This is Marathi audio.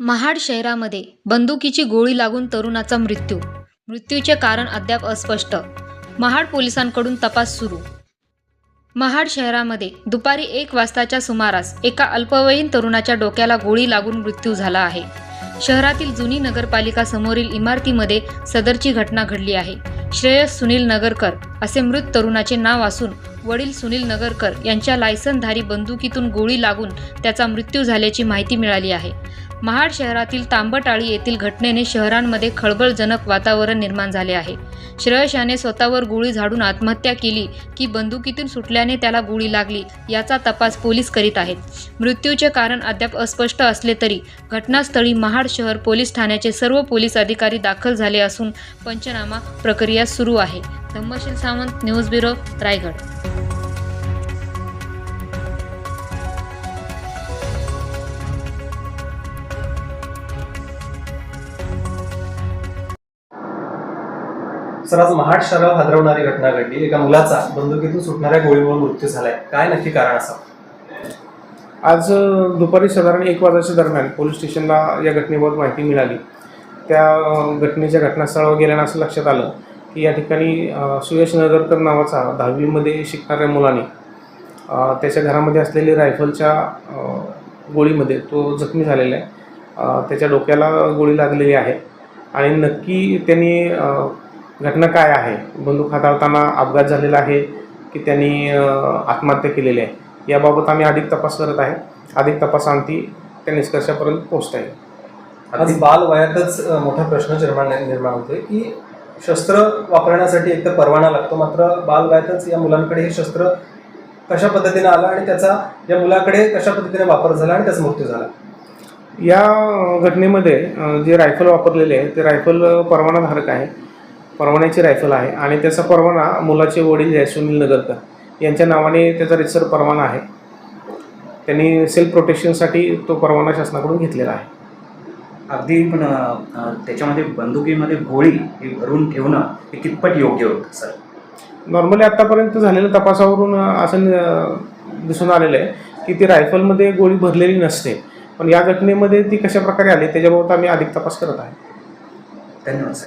महाड शहरामध्ये बंदुकीची गोळी लागून तरुणाचा मृत्यू. मृत्यूचे कारण अद्याप अस्पष्ट. महाड पोलिसांकडून तपास सुरू. महाड शहरामध्ये दुपारी एक वाजताच्या सुमारास एका अल्पवयीन तरुणाच्या डोक्याला गोळी लागून मृत्यू झाला आहे. शहरातील जुनी नगरपालिका समोरील इमारतीमध्ये सदरची घटना घडली आहे. श्रेयस सुनील नगरकर असे मृत तरुणाचे नाव असून वडील सुनील नगरकर यांच्या लायसनधारी बंदुकीतून गोळी लागून त्याचा मृत्यू झाल्याची माहिती मिळाली आहे. महाड शहरातील तांबटाळी येथील घटनेने शहरांमध्ये खळबळजनक वातावरण निर्माण झाले आहे. श्रेयश याने स्वतःवर गोळी झाडून आत्महत्या केली की बंदुकीतून सुटल्याने त्याला गोळी लागली याचा तपास पोलीस करीत आहेत. मृत्यूचे कारण अद्याप अस्पष्ट असले तरी घटनास्थळी महाड शहर पोलीस ठाण्याचे सर्व पोलीस अधिकारी दाखल झाले असून पंचनामा प्रक्रिया सुरू आहे. Dhammasheel Sawant news bureau Raigad. Sir आज महाड शहरावर हादरवणारी घटना घडली. एका मुलाचा बंदुकीतून सुटणाऱ्या गोळीमुळे मृत्यू झालाय. काय नक्की कारण असावं? आज दुपारी साधारण एक वाजाच्या दरम्यान पोलीस स्टेशनला या घटनेबाबत माहिती मिळाली. त्या घटनेच्या घटनास्थळावर गेल्यानं असं लक्षात आलं की या ठिकाणी सुयश नगरकर नावाचा दहावीमध्ये शिकणाऱ्या मुलाने त्याच्या घरामध्ये असलेली रायफलच्या गोळीमध्ये तो जखमी झालेला आहे. त्याच्या डोक्याला गोळी लागलेली आहे. आणि नक्की त्यांनी घटना काय आहे? बंदूक हाताळताना अपघात झालेला आहे की त्यांनी आत्महत्या केलेली आहे? याबाबत आम्ही अधिक तपास करत आहे. अधिक तपासांती त्या निष्कर्षापर्यंत पोहोचता येईल आज बाल वयातच अ, मोठा प्रश्न निर्माण निर्माण होतोय की शस्त्र वापरण्यासाठी एक तर परवाना लागतो मात्र बाल वयातच या मुलांकडे हे शस्त्र कशा पद्धतीने आलं आणि त्याचा या मुलाकडे कशा पद्धतीने वापर झाला आणि त्याचा मृत्यू झाला? या घटनेमध्ये जे रायफल वापरलेले आहे ते रायफल परवानाधारक आहे. परवान्याची रायफल आहे आणि त्याचा परवाना मुलाचे वडील जे आहे सुनील नगरकर यांच्या नावाने त्याचा रितसर परवाना आहे. त्यांनी सेल्फ प्रोटेक्शनसाठी तो परवाना शासनाकडून घेतलेला आहे. अगदी पण त्याच्यामध्ये बंदुकीमध्ये गोळी ही भरून ठेवणं हे कितपत योग्य होतं सर? नॉर्मली आत्तापर्यंत झालेल्या तपासावरून असं दिसून आलेलं आहे की ती रायफलमध्ये गोळी भरलेली नसते. पण या घटनेमध्ये ती कशा प्रकारे आली त्याच्याबाबत आम्ही अधिक तपास करत आहे. धन्यवाद सर.